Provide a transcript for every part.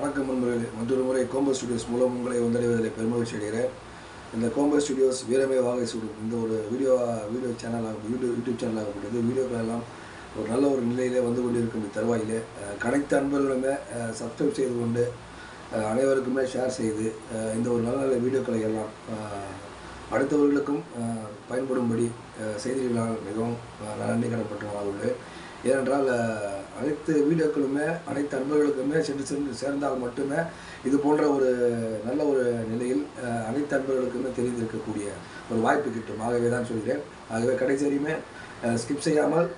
வணக்கம் நண்பர்களே. மற்றொரு முறை கோம்பஸ் ஸ்டுடியோஸ் மூலம் உங்களை வந்தடைவதில் பெருமகிழ்ச்சி அடைகிறேன். இந்த கோம்பஸ் ஸ்டுடியோஸ் வீரமே வாகை சுடும். இந்த ஒரு வீடியோ வீடியோ சேனலாக யூடியூப் யூடியூப் சேனலாகப்பட்டது வீடியோக்கள் எல்லாம் ஒரு நல்ல ஒரு நிலையிலே வந்து கொண்டிருக்கும் இந்த தருவாயிலே. கனைத்த அன்பர்களுமே சப்ஸ்கிரைப் செய்து கொண்டு அனைவருக்குமே ஷேர் செய்து இந்த ஒரு நல்ல நல்ல வீடியோக்களை எல்லாம் அடுத்தவர்களுக்கும் பயன்படும்படி செய்திகளால் மிகவும் நன்றி கடப்பட்டவனாக வாழ்வுள்ளேன் ஏனென்றால் அனைத்து வீடியோக்களுமே அனைத்து அன்பர்களுக்குமே சென்று சென்று சேர்ந்தால் மட்டுமே இது போன்ற ஒரு நல்ல ஒரு நிலையில் அனைத்து அன்பர்களுக்குமே தெரிந்திருக்கக்கூடிய ஒரு வாய்ப்பு கிட்டும். ஆகவே தான் சொல்கிறேன். ஆகவே கடைசி வரையுமே ஸ்கிப் செய்யாமல்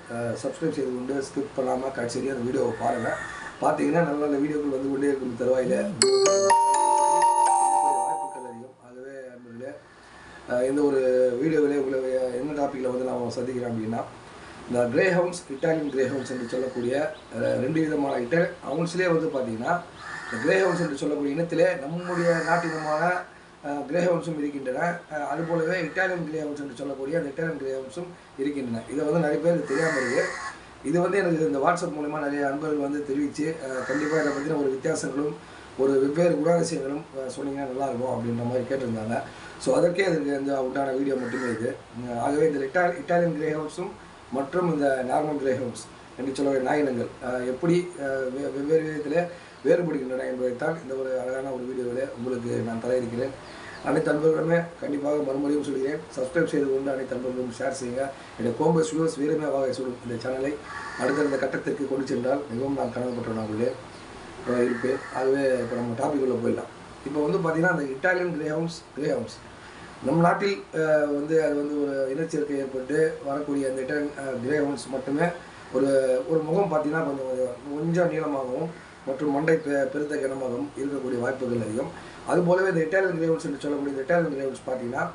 சப்ஸ்கிரைப் செய்து கொண்டு ஸ்கிப் பண்ணாமல் கடைசி வரையும் அந்த வீடியோவை பாருங்கள் பார்த்தீங்கன்னா நல்ல நல்ல வீடியோக்கள் வந்து கொண்டே இருக்கும் தருவாயில். வாய்ப்புகள் அதிகம். ஆகவே அன்பர்களே இந்த ஒரு வீடியோவிலே உங்களை என்ன டாப்பிக்கில் வந்து நாம் சந்திக்கிறோம் அப்படின்னா இந்த greyhounds Italian greyhounds என்று சொல்லக்கூடிய ரெண்டு விதமான இட்டாலி ஹவுன்ஸ்லேயே வந்து பார்த்தீங்கன்னா இந்த கிரே ஹவுன்ஸ் என்று சொல்லக்கூடிய இனத்திலே நம்முடைய நாட்டினமான கிரே ஹவுன்ஸும் இருக்கின்றன. அதுபோலவே இட்டாலியன் கிரே ஹவுன்ஸ் என்று சொல்லக்கூடிய அந்த இட்டாலியன் கிரே ஹவுன்ஸும் இருக்கின்றன. இதை வந்து நிறைய பேருக்கு தெரியாமல் இருக்குது இது வந்து எனக்கு இந்த வாட்ஸ்அப் மூலிமா நிறைய அன்பர்கள் வந்து தெரிவித்து கண்டிப்பாக இதை பற்றின ஒரு வித்தியாசங்களும் ஒரு வெவ்வேறு குணாதிசயங்களும் சொன்னீங்கன்னா நல்லாயிருக்கும் அப்படின்ற மாதிரி கேட்டிருந்தாங்க. ஸோ அதற்கே அதுக்கு இந்த உண்டான வீடியோ மட்டுமே இது. ஆகவே இந்த இட்டா இட்டாலியன் கிரே ஹவுஸும் மற்றும் இந்த நார்மல் கிரே என்று சொல்லக்கூடிய நாயினங்கள் எப்படி வெவ்வேறு விதத்தில் வேறுபடுகின்றன என்பதைத்தான் இந்த ஒரு அழகான ஒரு வீடியோவில் உங்களுக்கு நான் தர இருக்கிறேன் அனைத்து அன்பர்களுமே கண்டிப்பாக மறுபடியும் சொல்கிறேன். சப்ஸ்கிரைப் செய்து கொண்டு அனைத்து அன்பர்களும் ஷேர் செய்யுங்க. என்னுடைய கோம்பஸ் வியூஸ் வீரமே வாக சுடும் இந்த சேனலை அடுத்தடுத்த கட்டத்திற்கு கொண்டு சென்றால் மிகவும் நான் கனவுப்பட்டவனாக உள்ளேன் இருப்பேன். ஆகவே இப்போ நம்ம டாபிக் உள்ள போயிடலாம். இப்போ வந்து பார்த்தீங்கன்னா அந்த Italian greyhounds greyhounds நம் நாட்டில் வந்து அது வந்து ஒரு இனச்சேர்க்கை ஏற்பட்டு வரக்கூடிய அந்த இட்டாலியன் கிரே மட்டுமே ஒரு ஒரு முகம் பார்த்தீங்கன்னா கொஞ்சம் கொஞ்சம் நீளமாகவும் மற்றும் மண்டை பெ- பெருத்த கனமாகவும் இருக்கக்கூடிய வாய்ப்புகள் அதிகம். அதுபோலவே இந்த இட்டாலியன் கிரேவன்ஸ் என்று சொல்லக்கூடிய இந்த இட்டாலியன் கிரேவன்ஸ் பார்த்தீங்கன்னா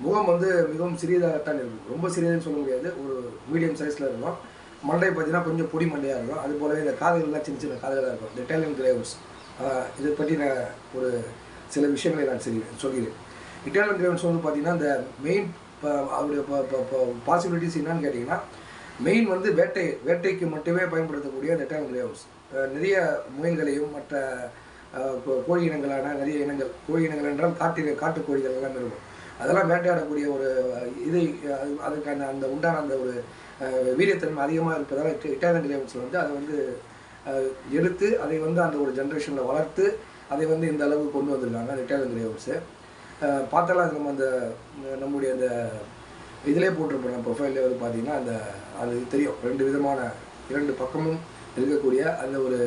முகம் வந்து மிகவும் சிறியதாகத்தான் இருக்கும். ரொம்ப சிறியதுன்னு சொல்ல முடியாது. ஒரு மீடியம் சைஸில் இருக்கும். மண்டை பார்த்தீங்கன்னா கொஞ்சம் பொடி மண்டையாக இருக்கும். அது போலவே இந்த காதுகள்லாம் சின்ன சின்ன காதுகளாக இருக்கும். இந்த இட்டாலியன் கிரேவ்ஸ் இதை பற்றி நான் ஒரு சில விஷயங்களை நான் சொல்லி சொல்கிறேன். இட்டாலியன் கிரேவ்ஸ் வந்து பார்த்தீங்கன்னா இந்த மெயின் அவருடைய பாசிபிலிட்டிஸ் என்னன்னு கேட்டிங்கன்னா மெயின் வந்து வேட்டை வேட்டைக்கு மட்டுமே பயன்படுத்தக்கூடிய இந்த இட்டாலியன் நிறைய முயல்களையும் மற்ற கோ- கோழி இனங்களான நிறைய இனங்கள் கோழி இனங்கள் என்றால் காட்டு காட்டு கோழிகள் எல்லாம் இருக்கும். அதெல்லாம் வேட்டையாடக்கூடிய ஒரு இது இதை அதுக்கான அந்த உண்டான அந்த ஒரு வீரியத்தன்மை அதிகமாக இருப்பதால் இட்டாலியன் கிரேவ்ஸில் வந்து அதை வந்து எடுத்து அதை வந்து அந்த ஒரு ஜென்ரேஷனில் வளர்த்து அதை வந்து இந்த அளவுக்கு கொண்டு வந்திருக்காங்க அந்த இட்டாலியன் கிரேவன்ஸு பார்த்தாலும் அது நம்ம அந்த நம்முடைய அந்த இதிலே போட்டிருப்போம். ப்ரொஃபைல்லே வந்து பார்த்தீங்கன்னா அந்த அது தெரியும். ரெண்டு விதமான இரண்டு பக்கமும் இருக்கக்கூடிய அந்த ஒரு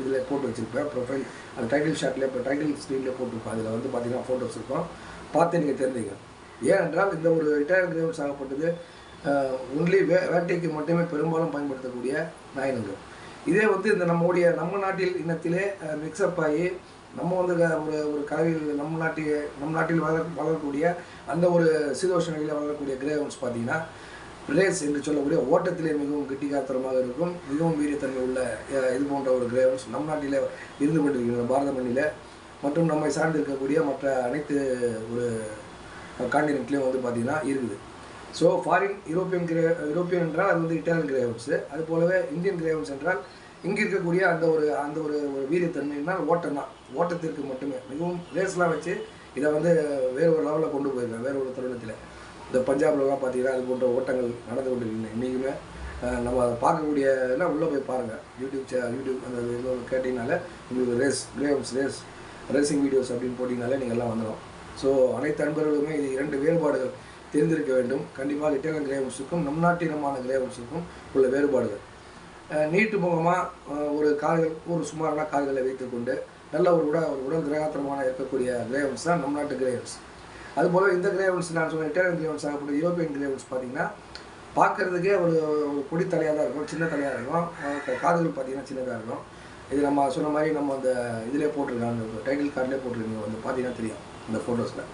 இதில் போட்டு வச்சுருப்பேன். ப்ரொஃபைல் அந்த டைட்டில் ஷாட்டில் இப்போ டைட்டில் ஸ்க்ரீனில் போட்டிருப்பேன். அதில் வந்து பார்த்தீங்கன்னா ஃபோட்டோஸ் இருக்கும். பார்த்து நீங்கள் தெரிஞ்சுங்க. ஏனென்றால் இந்த ஒரு இட்டாலியன் கிரேவ்ஸ் ஆகப்பட்டது ஒன்லி வே வேட்டைக்கு மட்டுமே பெரும்பாலும் பயன்படுத்தக்கூடிய நாயினங்கள் இதே வந்து இந்த நம்முடைய நம்ம நாட்டில் இனத்திலே மிக்சப் ஆகி நம்ம வந்து ஒரு ஒரு கலவையில் நம்ம நாட்டில் நம் நாட்டில் வளர வளரக்கூடிய அந்த ஒரு சீதோஷ நிலையில் வளரக்கூடிய கிரேவன்ஸ் பார்த்தீங்கன்னா பிரேஸ் என்று சொல்லக்கூடிய ஓட்டத்திலே மிகவும் கெட்டிக்காரத்தனமாக இருக்கும் மிகவும் வீரியத்தன்மை உள்ள இது போன்ற ஒரு கிரேவன்ஸ் நம் நாட்டிலே இருந்து கொண்டிருக்கின்றன பாரத மண்ணில். மற்றும் நம்மை சார்ந்து இருக்கக்கூடிய மற்ற அனைத்து ஒரு காண்டினென்ட்லேயும் வந்து பார்த்திங்கன்னா இருக்குது. So foreign European grey European என்றால் அது வந்து இட்டாலியன் கிரேவன்ஸு அது போலவே இந்தியன் கிரேவன்ஸ் என்றால் இங்கே இருக்கக்கூடிய அந்த ஒரு அந்த ஒரு ஒரு வீரியத்தன்மைனால் ஓட்டம் தான். ஓட்டத்திற்கு மட்டுமே. மிகவும் ரேஸ்லாம் வச்சு இதை வந்து வேறு ஒரு லெவலில் கொண்டு போயிருக்காங்க வேறு ஒரு தருணத்தில். இந்த பஞ்சாப்லலாம் பார்த்தீங்கன்னா அது போன்ற ஓட்டங்கள் நடந்து கொண்டிருக்கின்றன. இன்றைக்குமே நம்ம அதை பார்க்கக்கூடிய எல்லாம் உள்ளே போய் பாருங்கள் யூடியூப் சே யூடியூப் அந்த இதில் கேட்டிங்கனால உங்களுக்கு race games race racing videos அப்படின்னு போட்டிங்கனாலே நீங்கள் எல்லாம் வந்துடும் ஸோ அனைத்து அன்பர்களுமே இது இரண்டு வேறுபாடுகள் தெரிந்திருக்க வேண்டும். கண்டிப்பாக இட்டாலியன் கிரேவன்ஸுக்கும் நம் நாட்டினமான கிரேவன்ஸுக்கும் உள்ள வேறுபாடுகள். நீட்டு முகமாக ஒரு கால்கள் ஒரு சுமாரான கால்களை வைத்துக்கொண்டு நல்ல ஒரு உடல் ஒரு உடல் கிரகாத்திரமான இருக்கக்கூடிய கிரேவன்ஸ் தான் நம் நாட்டு கிரேவன்ஸ் அதுபோல் இந்த கிரேவன்ஸ் நான் சொன்ன இட்டாலியன் கிரேவன்ஸ் ஆகக்கூடிய யூரோப்பியன் கிரேவன்ஸ் பார்த்தீங்கன்னா பார்க்கறதுக்கே ஒரு ஒரு பொடி தலையாக தான் இருக்கும் சின்ன தலையாக இருக்கும். காதுகள் பார்த்தீங்கன்னா சின்னதாக இருக்கும். இது நம்ம சொன்ன மாதிரி நம்ம அந்த இதிலே போட்டிருக்காங்க அந்த டைட்டில் கார்டிலே போட்டிருக்கீங்க வந்து பார்த்தீங்கன்னா தெரியும் அந்த ஃபோட்டோஸில்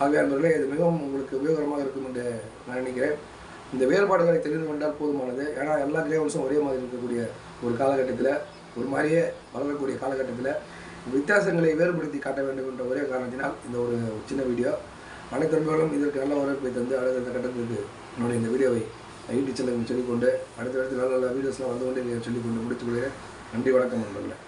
ஆகவே அன்பர்களே இது மிகவும் உங்களுக்கு உபயோகரமாக இருக்கும் என்று நான் நினைக்கிறேன். இந்த வேறுபாடுகளை தெரிந்து கொண்டால் போதுமானது. ஏன்னா எல்லா கிரேவல்ஸும் ஒரே மாதிரி இருக்கக்கூடிய ஒரு காலகட்டத்தில் ஒரு மாதிரியே வளரக்கூடிய காலகட்டத்தில் வித்தியாசங்களை வேறுபடுத்தி காட்ட வேண்டும் என்ற ஒரே காரணத்தினால் இந்த ஒரு சின்ன வீடியோ. அனைத்து நண்பர்களும் இதற்கு நல்ல வரவேற்பை தந்து அடுத்த கட்டத்திற்கு என்னுடைய இந்த வீடியோவை யூடியூப் சேனலுக்கு சொல்லிக்கொண்டு அடுத்தடுத்து நல்ல நல்ல வீடியோஸ்லாம் வந்து கொண்டு சொல்லிக்கொண்டு முடித்துக் கொள்கிறேன். நன்றி வணக்கம் நண்பர்களே.